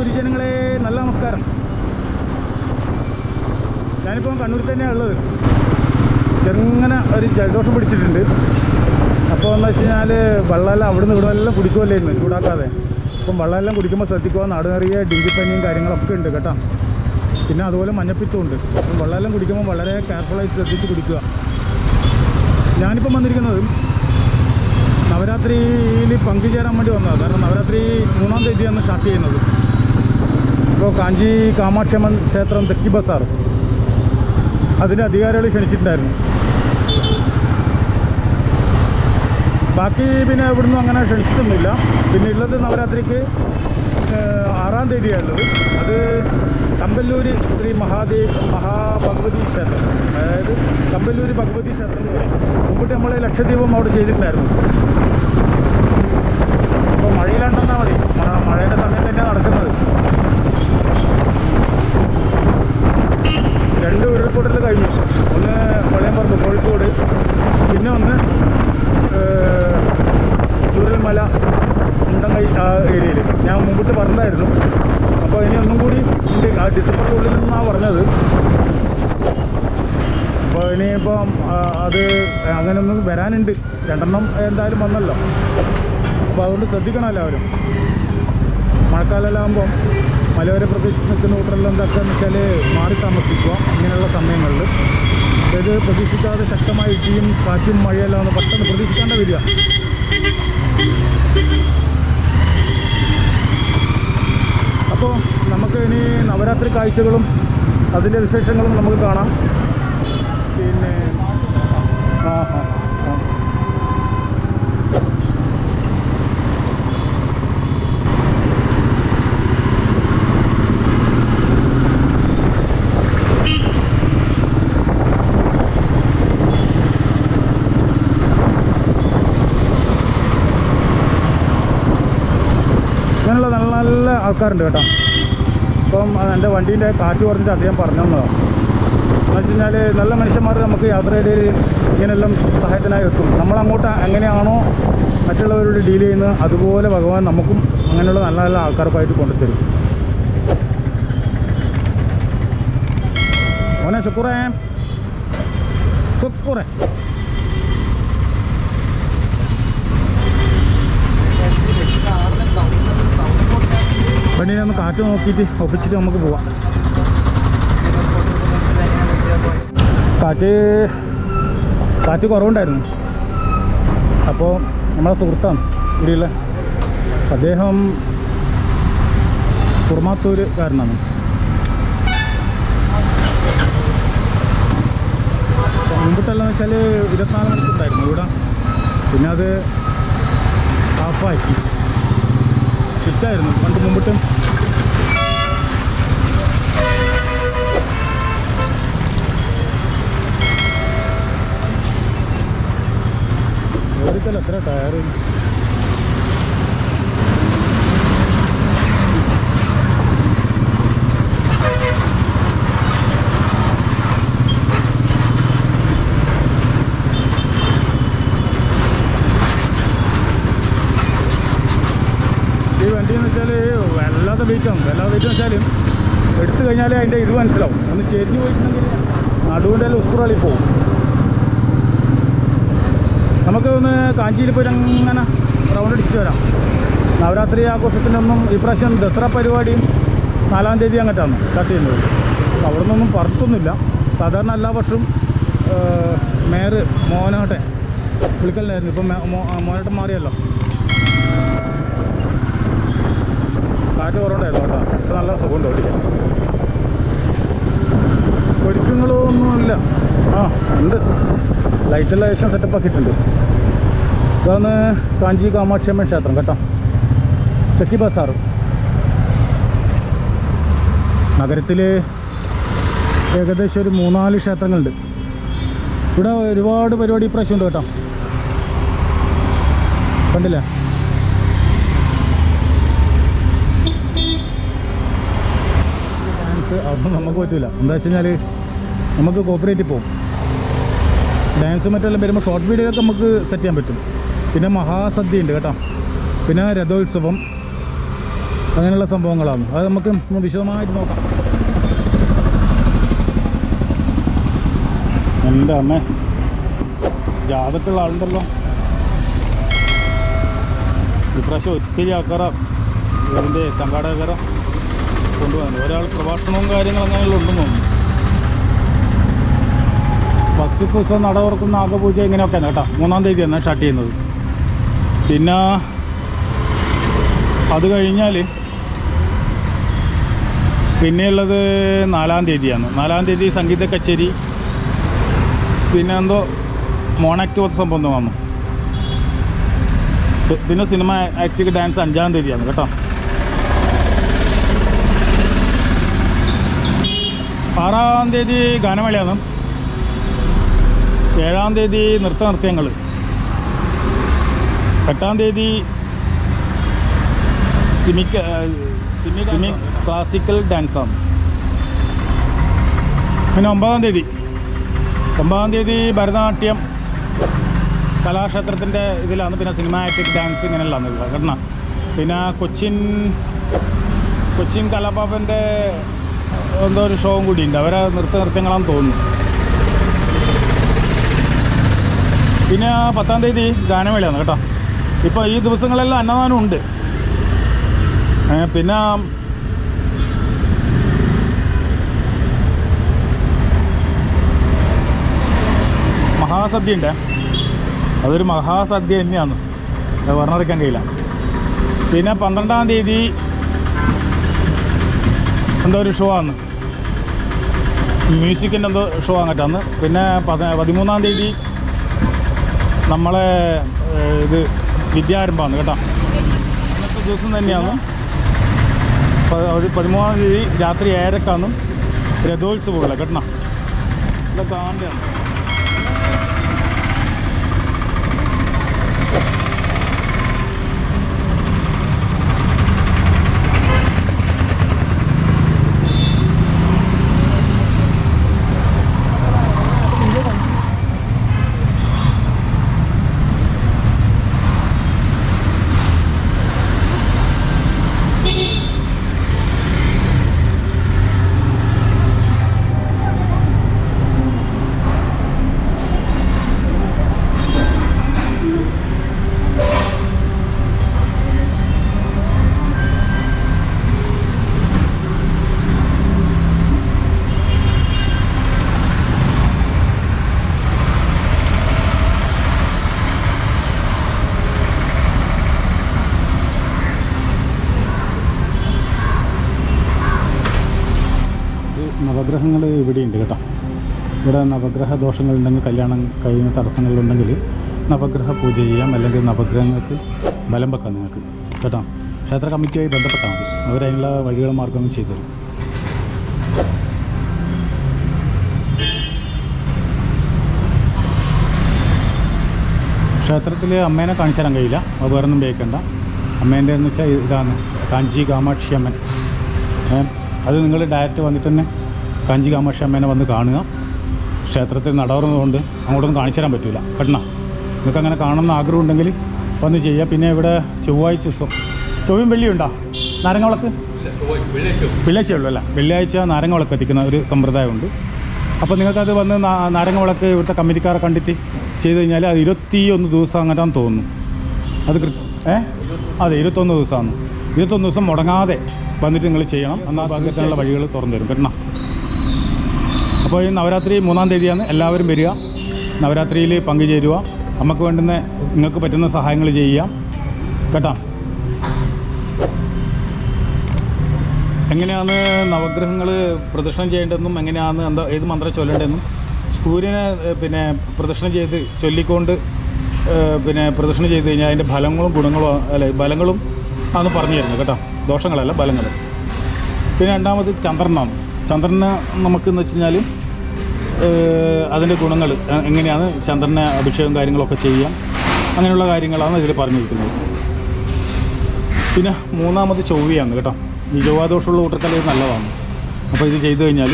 ഗുരുജനങ്ങളെ നല്ല നമസ്കാരം. ഞാനിപ്പോൾ കണ്ണൂർ തന്നെയാണ് ഉള്ളത്. ചെറുങ്ങനെ ഒരു ജലദോഷം പിടിച്ചിട്ടുണ്ട്. അപ്പോൾ എന്ന് വെച്ച് കഴിഞ്ഞാൽ വെള്ളമെല്ലാം അവിടുന്ന് ഇവിടെ എല്ലാം കുടിക്കുമല്ലേ ചൂടാക്കാതെ. അപ്പം വെള്ളമെല്ലാം കുടിക്കുമ്പോൾ ശ്രദ്ധിക്കുക നാട് ഡിങ്കിപ്പനിയും ഡെങ്കിപ്പനിയും കാര്യങ്ങളൊക്കെ ഉണ്ട് കേട്ടോ. പിന്നെ അതുപോലെ മഞ്ഞപ്പിത്തവും ഉണ്ട്. അപ്പം വെള്ളമെല്ലാം കുടിക്കുമ്പോൾ വളരെ കെയർഫുള്ളായി ശ്രദ്ധിച്ച് കുടിക്കുക. ഞാനിപ്പം വന്നിരിക്കുന്നത് നവരാത്രിയിൽ പങ്കുചേരാൻ വേണ്ടി വന്നതാണ് കാരണം നവരാത്രി മൂന്നാം തീയതിയാണ് സ്റ്റാർട്ട് ചെയ്യുന്നത്. ഇപ്പോൾ കാഞ്ചി കാമാക്ഷമൻ ക്ഷേത്രം തെക്കി ബസാർ. അതിന്റെ അധികാരികൾ ക്ഷണിച്ചിട്ടുണ്ടായിരുന്നു. ബാക്കി പിന്നെ ഇവിടുന്ന് അങ്ങനെ ക്ഷണിച്ചിട്ടൊന്നുമില്ല. പിന്നെ ഉള്ളത് നവരാത്രിക്ക് ആറാം തീയതിയാണുള്ളത്. അത് കമ്പല്ലൂര് ശ്രീ മഹാദേവ് മഹാഭഗവതി ക്ഷേത്രം. അതായത് കമ്പല്ലൂര് ഭഗവതി ക്ഷേത്രം മുമ്പിട്ട് നമ്മൾ ലക്ഷദ്വീപം അവിടെ ചെയ്തിട്ടുണ്ടായിരുന്നു. അപ്പോൾ മഴയിലാണ്ടെന്നാൽ മതി. മഴയുടെ സമയം തന്നെ നടക്കുന്നത്. രണ്ട് ഉരുൾപൊട്ടൽ കഴിഞ്ഞു. ഒന്ന് വെള്ളയമ്പറമ്പ് കോഴിക്കോട് പിന്നെ ഒന്ന് ചുരൽമല മുണ്ടങ്ങൈ ആ ഏരിയയിൽ ഞാൻ മുമ്പിട്ട് പറഞ്ഞായിരുന്നു അപ്പോൾ ഇനി ഒന്നും കൂടി ഉണ്ട്. ആ ഡിസംബറിന്റെ ഉള്ളിൽ നിന്നാണ് പറഞ്ഞത്. അപ്പോൾ ഇനിയിപ്പം അത് അങ്ങനെ അങ്ങനെയൊന്നും വരാനുണ്ട്. രണ്ടെണ്ണം എന്തായാലും വന്നല്ലോ. അപ്പോൾ അതുകൊണ്ട് ശ്രദ്ധിക്കണം എല്ലാവരും. മഴക്കാലമെല്ലാം ആകുമ്പം മലയോര പ്രദേശത്ത് നിൽക്കുന്ന കൂട്ടരെല്ലാം എന്താക്കാന്ന് വെച്ചാൽ മാറി താമസിക്കുക ഇങ്ങനെയുള്ള സമയങ്ങളിൽ. അതായത് പ്രതീക്ഷിക്കാതെ ശക്തമായ ഇടിയും കാറ്റും മഴയെല്ലാം ഒന്ന് പെട്ടെന്ന് പ്രതീക്ഷിക്കാണ്ട് വരിക. അപ്പോൾ നമുക്ക് ഇനി നവരാത്രി കാഴ്ചകളും അതിന്റെ വിശേഷങ്ങളും നമുക്ക് കാണാം. പിന്നെ ആ ആ അങ്ങനെയുള്ള നല്ല നല്ല ആൾക്കാരുണ്ട് കേട്ടോ. അപ്പം എന്റെ വണ്ടീന്റെ കാറ്റ് കുറഞ്ഞിട്ട് അദ്ദേഹം പറഞ്ഞു തന്നതാണ് എന്ന് വെച്ച് കഴിഞ്ഞാൽ നല്ല മനുഷ്യന്മാർ നമുക്ക് യാത്രയുടെ ഇങ്ങനെല്ലാം സഹായത്തിനായി എത്തും. നമ്മളങ്ങോട്ട് എങ്ങനെയാണോ മറ്റുള്ളവരോട് ഡീൽ ചെയ്യുന്നത് അതുപോലെ ഭഗവാൻ നമുക്കും അങ്ങനെയുള്ള നല്ല നല്ല ആൾക്കാർക്കായിട്ട് കൊണ്ടുതരും. മോനെ ശുക്കൂറേ. ശുക്കൂറേ. പെണ്ണിനെ ഒന്ന് കാറ്റ് നോക്കിയിട്ട് ഒപ്പിച്ചിട്ട് നമുക്ക് പോവാം. കാറ്റ് കാറ്റ് കുറവുണ്ടായിരുന്നു. അപ്പോൾ നമ്മളെ സുഹൃത്താണ് ഇവിടെയുള്ള. അദ്ദേഹം കുർമാത്തൂരുകാരനാണ് മുമ്പിട്ടെല്ലാം വെച്ചാൽ ഇരുപത്തിനാല് മണിക്കൂർ ഉണ്ടായിരുന്നു. ഇവിടെ പിന്നെ അത് ഹാഫാക്കി ഷിഫ്റ്റായിരുന്നു പണ്ട് മുമ്പിട്ടും ഓടിക്കല്ല എത്ര ടയർ ഈ വണ്ടി എന്ന് വെച്ചാൽ വല്ലാത്ത വെയിറ്റാണ് വല്ലാത്ത വെയിറ്റ് വെച്ചാലും എടുത്തു കഴിഞ്ഞാൽ അതിന്റെ ഇത് മനസ്സിലാവും. ഒന്ന് ചെരിഞ്ഞ് പോയിട്ടുണ്ടെങ്കിൽ നടുവിന്റെ ഉസ്കുറാളി പോകും നമുക്ക് ഒന്ന് കാഞ്ചിയിൽ പോയി അങ്ങനെ റൗണ്ട് അടിച്ച് വരാം. നവരാത്രി ആഘോഷത്തിനൊന്നും ഇപ്രാവശ്യം ദസറ പരിപാടിയും നാലാം തീയതി അങ്ങോട്ടാണ് കട്ട് ചെയ്യുന്നത്. അവിടെ നിന്നൊന്നും പറത്തൊന്നുമില്ല. സാധാരണ എല്ലാ വർഷവും മേയർ മോനോട്ടെ വിളിക്കലായിരുന്നു ഇപ്പം മോനോട്ടം മാറിയല്ലോ. കാറ്റ് കുറവുണ്ടായിരുന്നു കേട്ടോ. ഇപ്പം നല്ല സുഖമുണ്ട് ഓടിക്കാൻ ഒരുക്കങ്ങളൊന്നുമില്ല. ആ ഉണ്ട്. ലൈറ്റെല്ലാം ഏകദേശം സെറ്റപ്പ് ആക്കിയിട്ടുണ്ട്. ഇതാണ് കാഞ്ചി കാമാക്ഷിയമ്മ ക്ഷേത്രം കേട്ടോ. ചെക്കി ബസാർ നഗരത്തിൽ ഏകദേശം ഒരു മൂന്നാൽ ക്ഷേത്രങ്ങളുണ്ട്. ഇവിടെ ഒരുപാട് പരിപാടി ഇപ്രാവശ്യം കേട്ടോ. കണ്ടില്ലേ? ഡാൻസ് അതൊന്നും നമുക്ക് പറ്റില്ല എന്താ വെച്ച് കഴിഞ്ഞാൽ നമുക്ക് കോപ്പറേറ്റ് പോകും ഡാൻസ് മറ്റെല്ലാം വരുമ്പോൾ ഷോർട്ട് വീഡിയോയൊക്കെ നമുക്ക് സെറ്റ് ചെയ്യാൻ പറ്റും. പിന്നെ മഹാസദ്യ ഉണ്ട് കേട്ടോ. പിന്നെ രഥോത്സവം. അങ്ങനെയുള്ള സംഭവങ്ങളാണ്. അത് നമുക്ക് വിശദമായിട്ട് നോക്കാം. എന്റെ അമ്മ? ജാതക്കുള്ള ആളുണ്ടല്ലോ. ഇപ്രാവശ്യം ഒത്തിരി ആൾക്കാരാണ് ഇതിന്റെ സംഘാടകര കൊണ്ടുപോകുന്നത് ഒരാൾ പ്രഭാഷണവും കാര്യങ്ങളും അങ്ങനെയുള്ള ഉണ്ടെന്ന് തോന്നുന്നു. ഫസ്റ്റ് ദിവസം നട തുറക്കുന്ന ആകപൂജ ഇങ്ങനെയൊക്കെയാണ് കേട്ടോ. മൂന്നാം തീയതിയാണ് സ്റ്റാർട്ട് ചെയ്യുന്നത്. പിന്നെ അത് കഴിഞ്ഞാൽ പിന്നെയുള്ളത് നാലാം തീയതിയാണ്. നാലാം തീയതി സംഗീത കച്ചേരി പിന്നെ എന്തോ മോണാക്ട് പോലത്തെ വന്നു പിന്നെ സിനിമ ആക്ടിക്ക് ഡാൻസ് അഞ്ചാം തീയതിയാണ് കേട്ടോ. ആറാം തീയതി ഗാനമേളയാണ്. ഏഴാം തീയതി നൃത്ത നൃത്യങ്ങൾ. എട്ടാം തീയതി സിമിക്ക സിമി സിമി ക്ലാസിക്കൽ ഡാൻസാണ്. പിന്നെ ഒമ്പതാം തീയതി. ഒമ്പതാം തീയതി ഭരതനാട്യം കലാക്ഷേത്രത്തിന്റെ ഇതിലാണ്. പിന്നെ സിനിമാറ്റിക് ഡാൻസ് ഇങ്ങനെയെല്ലാം ഘടന. പിന്നെ കൊച്ചിൻ കൊച്ചിൻ കലാപാപ്പന്റെ എന്തോ ഒരു ഷോവും കൂടി ഉണ്ട്. അവരെ നൃത്ത നൃത്യങ്ങളാണെന്ന് തോന്നുന്നു. പിന്നെ പത്താം തീയതി ഗാനമേളയാണ് കേട്ടോ. ഇപ്പോൾ ഈ ദിവസങ്ങളെല്ലാം അന്നദാനം ഉണ്ട്. പിന്നെ മഹാസദ്യ ഉണ്ട്. അതൊരു മഹാസദ്യ തന്നെയാണ്. അത് പറഞ്ഞറിയിക്കാൻ കഴിയില്ല. പിന്നെ പന്ത്രണ്ടാം തീയതി എന്തോ ഒരു ഷോ ആണ്. മ്യൂസിക്കിന്റെ എന്തോ ഷോ ആണ് പിന്നെ പത പതിമൂന്നാം തീയതി നമ്മളെ ഇത് വിദ്യാരംഭമാണ് കേട്ടോ. ഇന്നത്തെ ദിവസം തന്നെയാണ്. ഒരു പതിമൂന്നാം തീയതി രാത്രി ഏഴരക്കാണ് രഥോത്സവമുള്ള കേട്ടോ. ഇതൊക്കെ ആണ്ടാണ് നവഗ്രഹങ്ങൾ ഇവിടെയുണ്ട് കേട്ടോ. ഇവിടെ നവഗ്രഹ ദോഷങ്ങളുണ്ടെങ്കിൽ കല്യാണം കഴിയുന്ന തടസ്സങ്ങളുണ്ടെങ്കിൽ നവഗ്രഹ പൂജ ചെയ്യാം. അല്ലെങ്കിൽ നവഗ്രഹങ്ങൾക്ക് ബലം വെക്കാം നിങ്ങൾക്ക്. കേട്ടോ. ക്ഷേത്ര കമ്മിറ്റിയായി ബന്ധപ്പെട്ടാൽ മതി. അവരതിനുള്ള വഴികളും മാർഗങ്ങളും ചെയ്തു തരും. ക്ഷേത്രത്തിൽ അമ്മേനെ കാണിച്ചു തരാൻ കഴിയില്ല. അത് വേറെ ഒന്നും ഉപയോഗിക്കണ്ട. അമ്മേന്റെ എന്ന് വെച്ചാൽ ഇതാണ് കാഞ്ചി കാമാക്ഷി അമ്മൻ. അത് നിങ്ങൾ ഡയറക്റ്റ് വന്നിട്ട് തന്നെ കാഞ്ചി കാമാക്ഷി അമ്മേനെ വന്ന് കാണുക. ക്ഷേത്രത്തിൽ നടവർന്നതുകൊണ്ട് അങ്ങോട്ടൊന്നും കാണിച്ചു തരാൻ പറ്റില്ല പെട്ടെന്ന് നിങ്ങൾക്ക് അങ്ങനെ കാണണമെന്ന് ആഗ്രഹം ഉണ്ടെങ്കിൽ വന്ന് ചെയ്യുക. പിന്നെ ഇവിടെ ചൊവ്വാഴ്ച ദിവസം ചൊവ്വയും വെള്ളിയും ഉണ്ടോ? നാരങ്ങവിളക്ക്? വെള്ളിയാഴ്ച ഉള്ളൂ അല്ല? വെള്ളിയാഴ്ച നാരങ്ങവിളക്ക് എത്തിക്കുന്ന ഒരു സമ്പ്രദായമുണ്ട്. അപ്പോൾ നിങ്ങൾക്കത് വന്ന് നാരങ്ങ വിളക്ക് ഇവിടുത്തെ കമ്മിറ്റിക്കാരെ കണ്ടിട്ട് ചെയ്ത് കഴിഞ്ഞാൽ അത് ഇരുപത്തി ഒന്ന് ദിവസം അങ്ങനെയാണെന്ന് തോന്നുന്നു. അത് ഏ? അതെ ഇരുപത്തൊന്ന് ദിവസമാണ്. ഇരുപത്തൊന്ന് ദിവസം മുടങ്ങാതെ വന്നിട്ട് നിങ്ങൾ ചെയ്യണം. എന്നാൽ ഭാഗ്യത്തിനുള്ള വഴികൾ തുറന്നു തരും. കേട്ടോ അപ്പോൾ ഈ നവരാത്രി മൂന്നാം തീയതിയാണ് എല്ലാവരും വരിക. നവരാത്രിയിൽ പങ്കുചേരുക. നമുക്ക് വേണ്ടുന്ന നിങ്ങൾക്ക് പറ്റുന്ന സഹായങ്ങൾ ചെയ്യാം കേട്ടോ? എങ്ങനെയാണ് നവഗ്രഹങ്ങൾ പ്രദക്ഷിണം ചെയ്യേണ്ടതെന്നും എങ്ങനെയാണ് എന്താ ഏത് മന്ത്രം ചൊല്ലേണ്ടതെന്നും സൂര്യനെ പിന്നെ പ്രദക്ഷിണം ചെയ്ത് ചൊല്ലിക്കൊണ്ട് പിന്നെ പ്രദക്ഷിണം ചെയ്ത് കഴിഞ്ഞാൽ അതിന്റെ ഫലങ്ങളും ഗുണങ്ങളും അല്ല ബലങ്ങളും അന്ന് പറഞ്ഞു തരുന്നു കേട്ടോ? ദോഷങ്ങളല്ല ബലങ്ങൾ പിന്നെ രണ്ടാമത് ചന്ദ്രനാണ്. ചന്ദ്രനെ നമുക്കെന്ന് വെച്ച് കഴിഞ്ഞാൽ അതിന്റെ ഗുണങ്ങൾ എങ്ങനെയാണ് ചന്ദ്രനെ അഭിഷേകം കാര്യങ്ങളൊക്കെ ചെയ്യാം. അങ്ങനെയുള്ള കാര്യങ്ങളാണ് ഇതിൽ പറഞ്ഞിരിക്കുന്നത്. പിന്നെ മൂന്നാമത് ചൊവ്വയാണ് കേട്ടോ. ഈ ചൊവ്വാദോഷമുള്ള കൂട്ടത്തിൽ ഇത് നല്ലതാണ്. അപ്പോൾ ഇത് ചെയ്തു കഴിഞ്ഞാൽ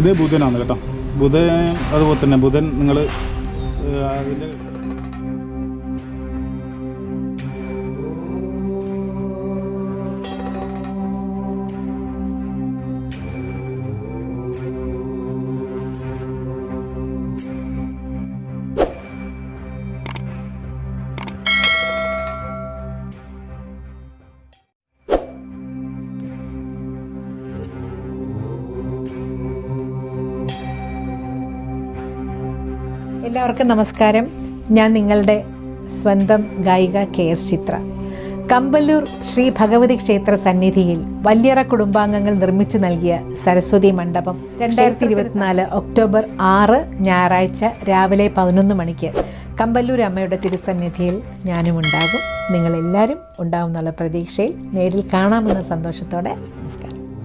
ഇത് ബുധനാണ് കേട്ടോ. ബുധൻ അതുപോലെ തന്നെ ബുധൻ നിങ്ങൾ അതിന്റെ എല്ലാവർക്കും നമസ്കാരം. ഞാൻ നിങ്ങളുടെ സ്വന്തം ഗായിക കെ എസ് ചിത്ര. കമ്പല്ലൂർ ശ്രീ ഭഗവതി ക്ഷേത്ര സന്നിധിയിൽ വല്യറ കുടുംബാംഗങ്ങൾ നിർമ്മിച്ചു നൽകിയ സരസ്വതി മണ്ഡപം രണ്ടായിരത്തി ഇരുപത്തിനാല് ഒക്ടോബർ ആറ് ഞായറാഴ്ച രാവിലെ പതിനൊന്ന് മണിക്ക് കമ്പല്ലൂർ അമ്മയുടെ തിരുസന്നിധിയിൽ ഞാനും ഉണ്ടാകും. നിങ്ങളെല്ലാവരും ഉണ്ടാവുമെന്നുള്ള പ്രതീക്ഷയിൽ നേരിൽ കാണാമെന്ന സന്തോഷത്തോടെ നമസ്കാരം.